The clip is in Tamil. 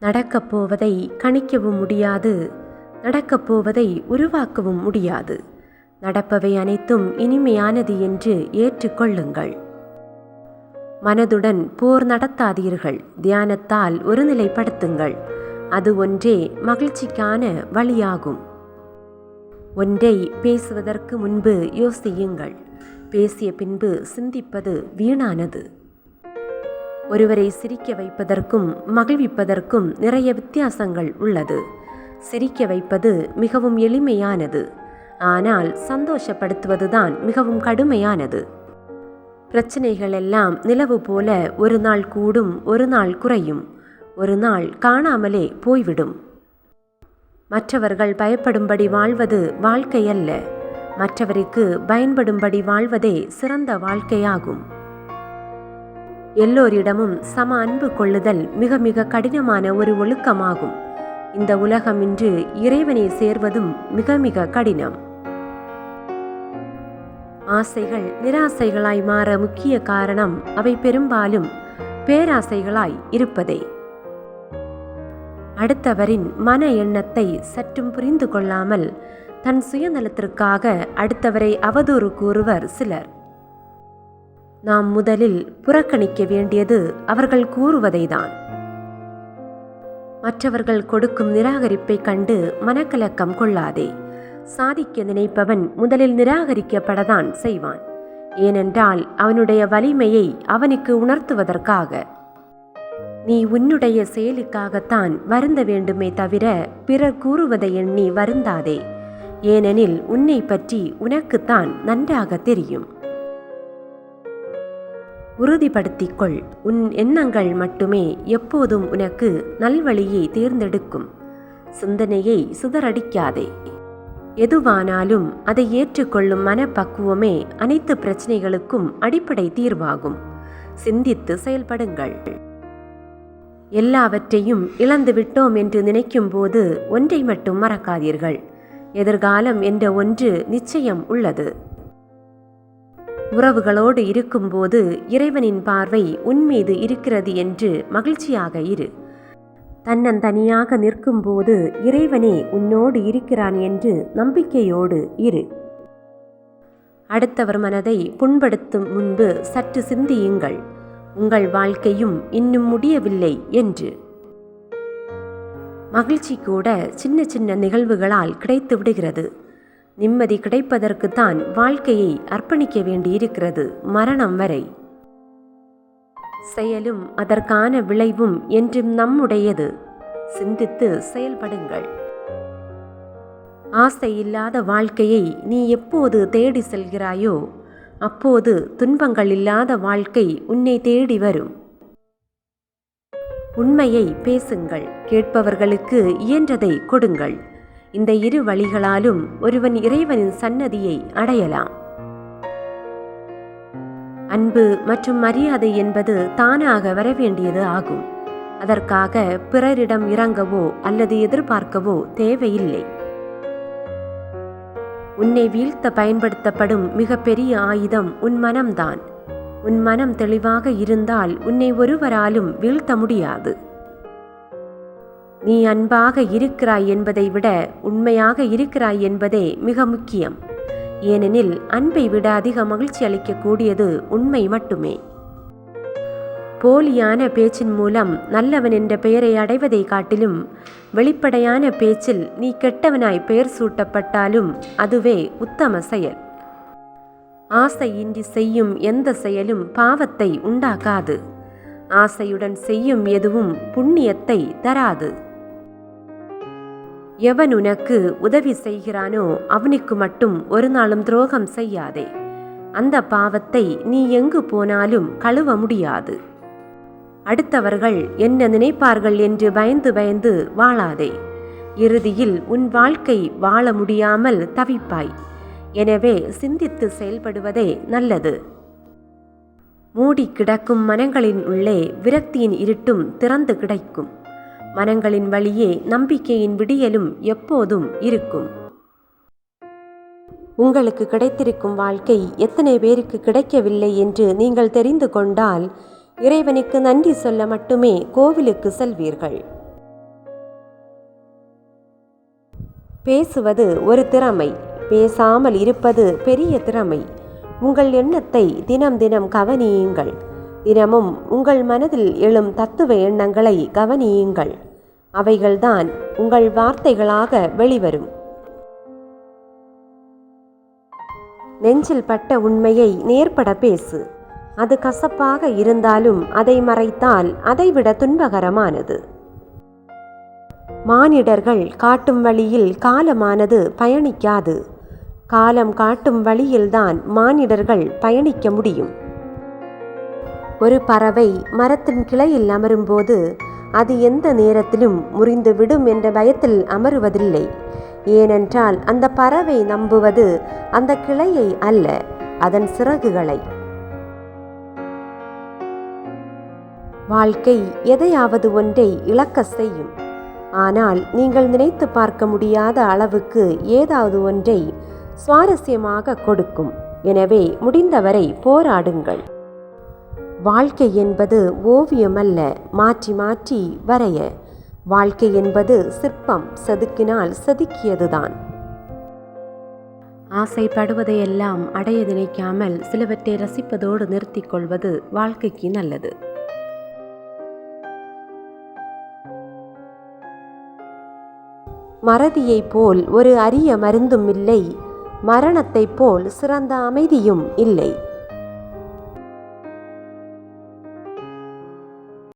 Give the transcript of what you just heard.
நடக்கப் போவதை கணிக்கவும் முடியாது. நடக்கப் போவதை உருவாக்கவும் முடியாது. நடப்பவை அனைத்தும் இனிமையானது என்று ஏற்றுக்கொள்ளுங்கள் மனதுடன் போர் நடத்தாதீர்கள். தியானத்தால் ஒருநிலைப்படுத்துங்கள். அது ஒன்றே மகிழ்ச்சிக்கான வழியாகும். ஒன்றை பேசுவதற்கு முன்பு யோசியுங்கள். பேசிய பின்பு சிந்திப்பது வீணானது. ஒருவரை சிரிக்க வைப்பதற்கும் மகிழ்விப்பதற்கும் நிறைய வித்தியாசங்கள் உள்ளது. சிரிக்க வைப்பது மிகவும் எளிமையானது. ஆனால் சந்தோஷப்படுத்துவதுதான் மிகவும் கடுமையானது. பிரச்சனைகள் எல்லாம் நிலவு போல ஒரு நாள் கூடும் ஒரு நாள் குறையும். ஒரு நாள் காணாமலே போய்விடும். மற்றவர்கள் பயப்படும்படி வாழ்வது வாழ்க்கை அல்ல மற்றவருக்கு பயன்படும்படி வாழ்வதே சிறந்த வாழ்க்கையாகும். எல்லோரிடமும் சம அன்பு கொள்ளுதல் மிக மிக கடினமான ஒரு ஒழுக்கமாகும். இந்த உலகம் இன்று இறைவனை சேர்வதும் மிக மிக கடினம். ஆசைகள் நிராசைகளாய் மாற முக்கிய காரணம் அவை பெரும்பாலும் பேராசைகளாய் இருப்பதே. அடுத்தவரின் மன எண்ணத்தை சற்றும் புரிந்து கொள்ளாமல் தன் சுயநலத்திற்காக அடுத்தவரை அவதூறு கூறுவர் சிலர். நாம் முதலில் புறக்கணிக்க வேண்டியது அவர்கள் கூறுவதைதான். மற்றவர்கள் கொடுக்கும் நிராகரிப்பை கண்டு மனக்கலக்கம் கொள்ளாதே. சாதிக்க நினைப்பவன் முதலில் நிராகரிக்கப்படத்தான் செய்வான். ஏனென்றால் அவனுடைய வலிமையை அவனுக்கு உணர்த்துவதற்காக. நீ உன்னுடைய செயலுக்காகத்தான் வருந்த வேண்டுமே தவிர பிறர் கூறுவதை எண்ணி வருந்தாதே. ஏனெனில் உன்னை பற்றி உனக்குத்தான் நன்றாக தெரியும். உறுதிப்படுத்திக்கொள். உன் எண்ணங்கள் மட்டுமே எப்போதும் உனக்கு நல்வழியை தேர்ந்தெடுக்கும். சிந்தனையை சிதறடிக்காதே. எதுவானாலும் அதை ஏற்றுக்கொள்ளும் மனப்பக்குவமே அனைத்து பிரச்சனைகளுக்கும் அடிப்படை தீர்வாகும். சிந்தித்து செயல்படுங்கள். எல்லாவற்றையும் இழந்து விட்டோம் என்று நினைக்கும் போது ஒன்றை மட்டும் மறக்காதீர்கள். எதிர்காலம் என்ற ஒன்று நிச்சயம் உள்ளது. உறவுகளோடு இருக்கும்போது இறைவனின் பார்வை உன்மீது இருக்கிறது என்று மகிழ்ச்சியாக இரு. தன்னந்தனியாக நிற்கும்போது இறைவனே உன்னோடு இருக்கிறான் என்று நம்பிக்கையோடு இரு. அடுத்தவர் மனதை புண்படுத்தும் முன்பு சற்று சிந்தியுங்கள். உங்கள் வாழ்க்கையும் இன்னும் முடியவில்லை என்று. மகிழ்ச்சி கூட சின்ன சின்ன நிகழ்வுகளால் கிடைத்து விடுகிறது. நிம்மதி கிடைப்பதற்குத்தான் வாழ்க்கையை அர்ப்பணிக்க வேண்டியிருக்கிறது மரணம் வரை. செயலும் அதற்கான விளைவும் என்றும் நம்முடையது. சிந்தித்து செயல்படுங்கள். ஆசை இல்லாத வாழ்க்கையை நீ எப்போது தேடி செல்கிறாயோ அப்போது துன்பங்கள் இல்லாத வாழ்க்கை உன்னை தேடி வரும். உண்மையை பேசுங்கள் கேட்பவர்களுக்கு இயன்றதை கொடுங்கள். இந்த இரு வழிகளாலும் ஒருவன் இறைவனின் சன்னதியை அடையலாம். அன்பு மற்றும் மரியாதை என்பது தானாக வரவேண்டியது ஆகும். அதற்காக பிறரிடம் இறங்கவோ அல்லது எதிர்பார்க்கவோ தேவையில்லை. உன்னை வீழ்த்த பயன்படுத்தப்படும் மிகப்பெரிய ஆயுதம் உன் மனம்தான். உன் மனம் தெளிவாக இருந்தால் உன்னை ஒருவராலும் வீழ்த்த முடியாது. நீ அன்பாக இருக்கிறாய் என்பதை விட உண்மையாக இருக்கிறாய் என்பதே மிக முக்கியம். ஏனெனில் அன்பை விட அதிக மகிழ்ச்சி அளிக்கக்கூடியது உண்மை மட்டுமே. போலியான பேச்சின் மூலம் நல்லவன் என்ற பெயரை அடைவதை காட்டிலும் வெளிப்படையான பேச்சில் நீ கெட்டவனாய் பெயர் சூட்டப்பட்டாலும் அதுவே உத்தம செயல். ஆசையின்றி செய்யும் எந்த செயலும் பாவத்தை உண்டாக்காது. ஆசையுடன் செய்யும் எதுவும் புண்ணியத்தை தராது. எவன் உனக்கு உதவி செய்கிறானோ அவனுக்கு மட்டும் ஒரு நாளும் துரோகம் செய்யாதே. அந்த பாவத்தை நீ எங்கு போனாலும் கழுவ முடியாது. அடுத்தவர்கள் என்ன நினைப்பார்கள் என்று பயந்து பயந்து வாழாதே. இறுதியில் உன் வாழ்க்கை வாழ முடியாமல் தவிப்பாய். எனவே சிந்தித்து செயல்படுவதே நல்லது. மூடி கிடக்கும் மனங்களின் உள்ளே விரக்தியின் இருட்டும் திறந்து கிடைக்கும். மனங்களின் வழியே நம்பிக்கையின் விடியலும் எப்போதும் இருக்கும். உங்களுக்கு கிடைத்திருக்கும் வாழ்க்கை எத்தனை பேருக்கு கிடைக்கவில்லை என்று நீங்கள் தெரிந்து கொண்டால் இறைவனுக்கு நன்றி சொல்ல மட்டுமே கோவிலுக்கு செல்வீர்கள். பேசுவது ஒரு திறமை பேசாமல் இருப்பது பெரிய திறமை. உங்கள் எண்ணத்தை தினம் தினம் கவனியுங்கள். தினமும் உங்கள் மனதில் எழும் தத்துவ எண்ணங்களை கவனியுங்கள். அவைகள்தான் உங்கள் வார்த்தைகளாக வெளிவரும். நெஞ்சில் பட்ட உண்மையை நேர்பட பேசு. அது கசப்பாக இருந்தாலும் அதை மறைத்தால் அதைவிட துன்பகரமானது. மானிடர்கள் காட்டும் வழியில் காலமானது பயணிக்காது. காலம் காட்டும் வழியில்தான் மானிடர்கள் பயணிக்க முடியும். ஒரு பறவை மரத்தின் கிளையில் அமரும்போது அது எந்த நேரத்திலும் முறிந்து விடும் என்ற பயத்தில் அமருவதில்லை. ஏனென்றால் அந்த பறவை நம்புவது அந்த கிளையை அல்ல அதன் சிறகுகளை. வாழ்க்கை எதையாவது ஒன்றை இழக்க செய்யும். ஆனால் நீங்கள் நினைத்து பார்க்க முடியாத அளவுக்கு ஏதாவது ஒன்றை சுவாரஸ்யமாக கொடுக்கும். எனவே முடிந்தவரை போராடுங்கள். வாழ்க்கை என்பது ஓவியமல்ல மாற்றி மாற்றி வரைய. வாழ்க்கை என்பது சிற்பம் செதுக்கினால் செதுக்கியதுதான். ஆசைப்படுவதையெல்லாம் அடைய நினைக்காமல் சிலவற்றை ரசிப்பதோடு நிறுத்திக் கொள்வது வாழ்க்கைக்கு நல்லது. மறதியைப் போல் ஒரு அரிய மருந்தும் இல்லை மரணத்தைப் போல் சிறந்த அமைதியும் இல்லை.